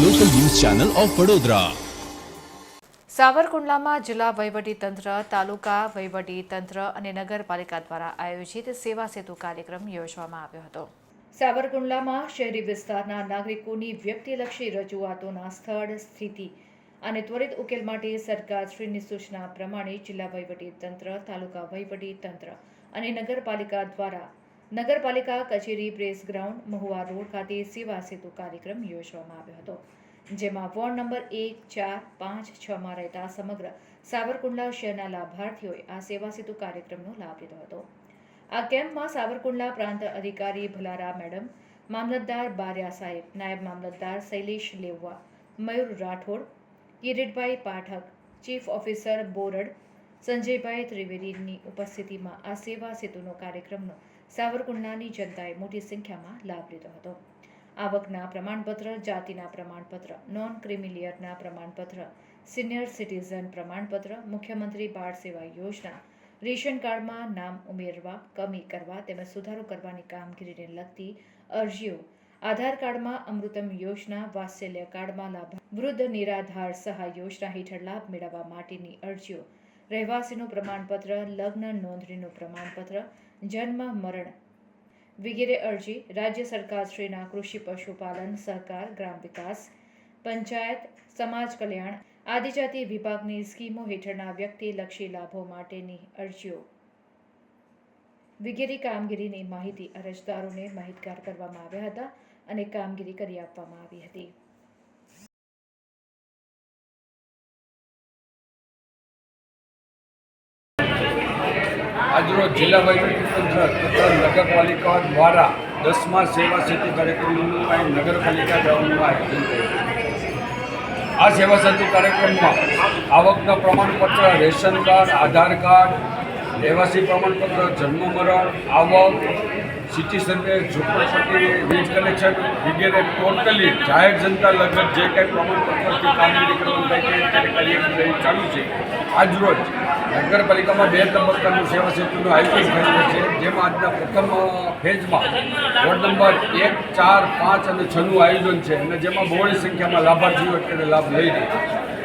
Channel of Vadodara. સાવરકુંડલામાં જિલ્લા વહીવટીતંત્ર તાલુકા વહીવટીતંત્ર અને નગરપાલિકા દ્વારા આયોજિત સેવા સેતુ કાર્યક્રમ યોજવામાં આવ્યો હતો. સાવરકુંડલામાં શહેરી વિસ્તારના નાગરિકોની વ્યક્તિલક્ષી રજૂઆતોના સ્થળ, સ્થિતિ અને ત્વરિત ઉકેલ માટે સરકારશ્રીની સૂચના પ્રમાણે જિલ્લા વહીવટીતંત્ર તાલુકા વહીવટીતંત્ર અને નગરપાલિકા દ્વારા નગરપાલિકા, કચેરી, પ્રેસ ગ્રાઉન્ડ, મહુવા રોડ ખાતે સેવા સેતુ કાર્યક્રમ યોજવામાં આવ્યો હતો, જેમાં વોર્ડ નંબર એક, ચાર, પાંચ છમાં રહેતા સમગ્ર સાવરકુંડલા શહેરના લાભાર્થીઓએ આ સેવા સેતુ કાર્યક્રમનો લાભ લીધો હતો. આ કેમ્પમાં સાવરકુંડલા પ્રાંત અધિકારી ભલારા મેડમ, મામલતદાર બારિયા સાહેબ, નાયબ મામલતદાર શૈલેષ લેવવા, મયુર રાઠોડ, કિરીટભાઈ પાઠક, ચીફ ઓફિસર બોરડ, સંજયભાઈ ત્રિવેદીની ઉપસ્થિતિમાં આ સેવા સેતુનો કાર્યક્રમનો સાવરકુંડલાની જનતાએ મોટી સંખ્યામાં લાભ લીધો હતો. આવકના પ્રમાણપત્ર, જાતિના પ્રમાણપત્ર નોન ક્રિમિલિયરના પ્રમાણપત્ર સિનિયર સિટીઝન પ્રમાણપત્ર, મુખ્યમંત્રી બાળ સેવા યોજના, રેશન કાર્ડમાં નામ ઉમેરવા, કમી કરવા તેમજ સુધારો કરવાની કામગીરીને લગતી અરજીઓ, આધાર કાર્ડમાં અમૃતમ યોજના, વાત્સલ્ય કાર્ડમાં લાભ, વૃદ્ધ નિરાધાર સહાય યોજના હેઠળ લાભ મેળવવા માટેની અરજીઓ રહેવાસીનું પ્રમાણપત્ર, લગ્ન નોંધણીનું પ્રમાણપત્ર, જન્મ, મરણ વગેરે અરજી રાજ્ય સરકારશ્રીના કૃષિ પશુપાલન સહકાર, ગ્રામ વિકાસ, પંચાયત, સમાજ કલ્યાણ આદિજાતિ વિભાગની સ્કીમો હેઠળના વ્યક્તિલક્ષી લાભો માટેની અરજીઓ વગેરે કામગીરીની માહિતી અરજદારોને માહિતગાર કરવામાં આવ્યા હતા અને કામગીરી કરી આપવામાં આવી હતી. આજરોજ જિલ્લા વહીવટીતંત્ર તથા નગરપાલિકા દ્વારા દસમા સેવા સેતુ કાર્યક્રમનું કાંઈ નગરપાલિકા જવાનું આયોજન આ સેવા સેતુ કાર્યક્રમમાં આવકના પ્રમાણપત્ર રેશન કાર્ડ આધાર કાર્ડ રહેવાસી પ્રમાણપત્ર, જન્મ મરણ, આવક સિટી સર્વે ઝુંપડપટ્ટી વીજ કનેક્શન વગેરે ટોટલી જાહેર જનતા લગત જે કંઈ પ્રમાણપત્રથી કામગીરી કરવાની થાય છે કાર્યક્રમ ચાલુ છે. આજરોજ નગરપાલિકામાં બે તબક્કાનું સેવા સેતુનું આયોજન થયેલું છે, જેમાં આજના પ્રથમ ફેઝમાં વોર્ડ નંબર એક, ચાર, પાંચ અને છનું આયોજન છે, અને જેમાં બહોળી સંખ્યામાં લાભાર્થીઓ અત્યારે લાભ લઈ રહ્યા છે.